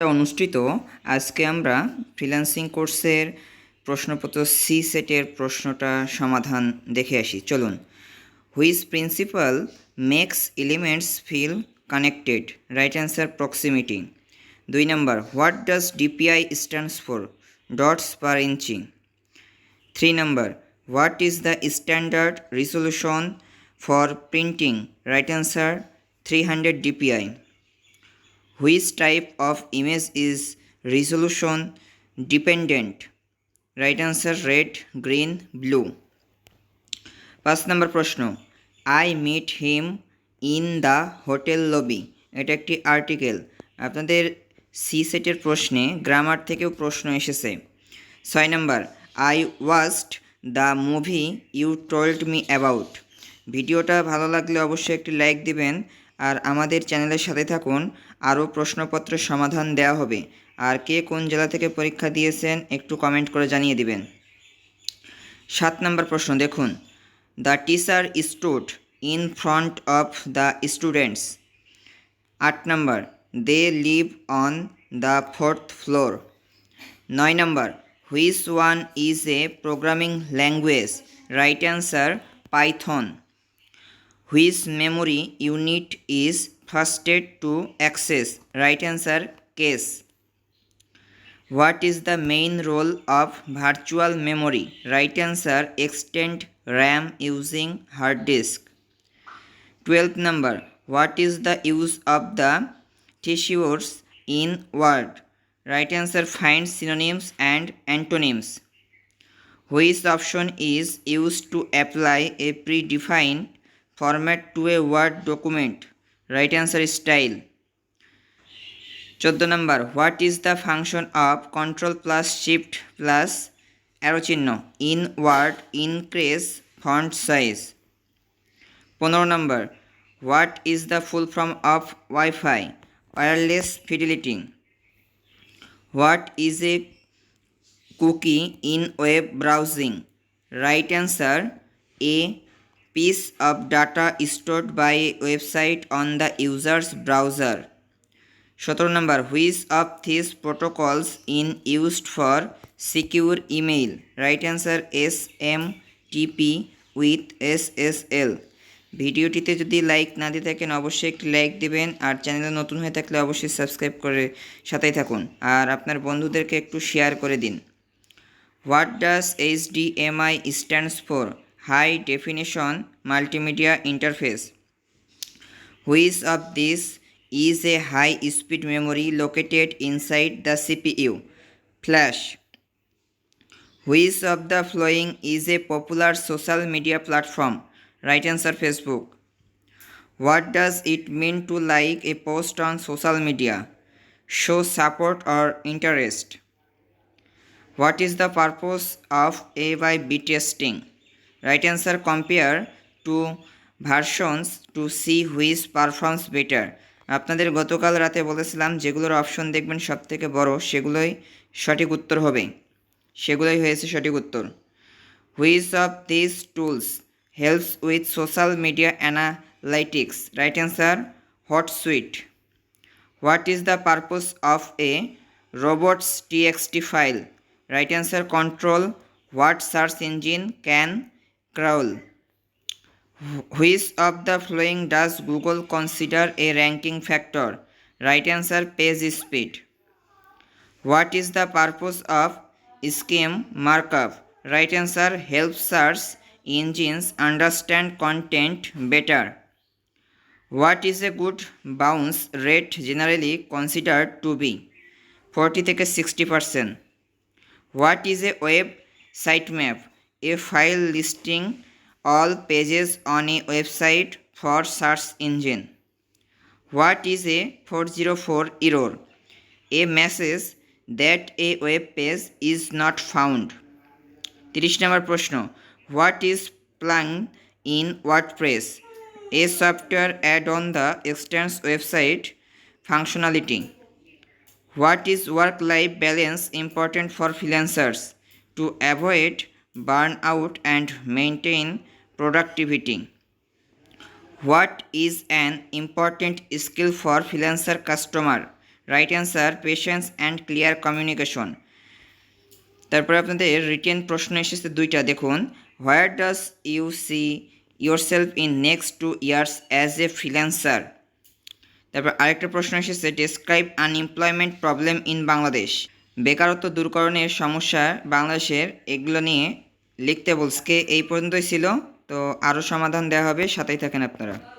অনুষ্ঠিত। আজকে আমরা ফ্রিল্যান্সিং কোর্সের প্রশ্নপত্র সি সেটের প্রশ্নটা সমাধান দেখে আসি। চলুন। Which principle makes elements feel connected right answer proximity দুই নম্বর what does DPI stands for dots per inch three number what is the standard resolution for printing right answer three hundred DPI which type of image is resolution dependent? Right answer, red, green, blue. পাঁচ নম্বর প্রশ্ন I meet him in the hotel lobby এটা একটি article আপনাদের C সেটের প্রশ্নে grammar থেকেও প্রশ্ন এসেছে। ছয় নম্বর I watched the movie you told me about ভিডিওটা ভালো লাগলে অবশ্যই একটি লাইক দিবেন। আর আমাদের চ্যানেলের সাথে থাকুন। আরও প্রশ্নপত্রের সমাধান দেওয়া হবে। আর কে কোন জেলা থেকে পরীক্ষা দিয়েছেন একটু কমেন্ট করে জানিয়ে দিবেন। সাত নম্বর প্রশ্ন, দেখুন। The teacher stood in front of the students. আট নম্বর, they live on the fourth floor. নয় নম্বর, which one is a programming language? Right answer, Python. Which memory unit is first step to access right answer case. What is the main role of virtual memory? Right answer extend ram using hard disk. 12th number what is the use of the thesaurs in word? Right answer find synonyms and antonyms. Which option is used to apply a predefined format to a word document? Right answer style চোদ্দ নম্বর what is the function of control plus shift plus arrow চিহ্ন? In word increase font size পনেরো নম্বর what is the full form of wifi wireless fidelity what is a cookie in web browsing right answer a piece of data stored by website on the users browser সতেরো নম্বর which of this protocols in used for secure email right answer S M T P with S S L ভিডিওটিতে যদি like না দিয়ে থাকেন, অবশ্যই একটি like দিবেন, আর চ্যানেলে নতুন হয়ে থাকলে অবশ্যই সাবস্ক্রাইব করে সাথেই থাকুন। আর আপনার বন্ধুদেরকে একটু শেয়ার করে দিন। What does H D M I stands for high definition multimedia interface. Which of these is a high speed memory located inside the CPU? Flash. Which of the following is a popular social media platform? Right answer Facebook. What does it mean to like a post on social media? Show support or interest. What is the purpose of A Y B testing? Right answer, compare two versions to see which performs better. আপনাদের গতকাল রাতে বলেছিলাম, যেগুলোর option দেখবেন সব থেকে বড়, সেগুলোই সঠিক উত্তর হবে। সেগুলোই হয়েছে সঠিক উত্তর। Which of this tools helps with social media analytics right answer Hootsuite what is the purpose of a robots TXT file right answer control what search engine can crawl Which of the following does Google consider a ranking factor? Right answer page speed. What is the purpose of scheme markup? Right answer helps search engines understand content better. What is a good bounce rate generally considered to be? 40 থেকে 60%. What is a web sitemap? A file listing all pages on a website for search engine. What is a 404 error? A message that a web page is not found. তিরিশ নম্বর প্রশ্ন, what is plugin in WordPress a software add on the extends website functionality what is work life balance important for freelancers to avoid burn out and maintain productivity. What is an important skill for freelancer customer? Right answer patience and clear communication তারপরে আপনাদের written প্রশ্ন এসেছে দুইটা, দেখুন where does you see yourself in next two years as a freelancer তারপর আরেকটা প্রশ্ন এসেছে describe unemployment problem in Bangladesh বেকারত্ব দূরকরণের সমস্যা বাংলাদেশের, এগুলো নিয়ে লিখতে বলসকে এই পর্যন্তই ছিল। তো আরও সমাধান দেওয়া হবে। সাথেই থাকেন আপনারা।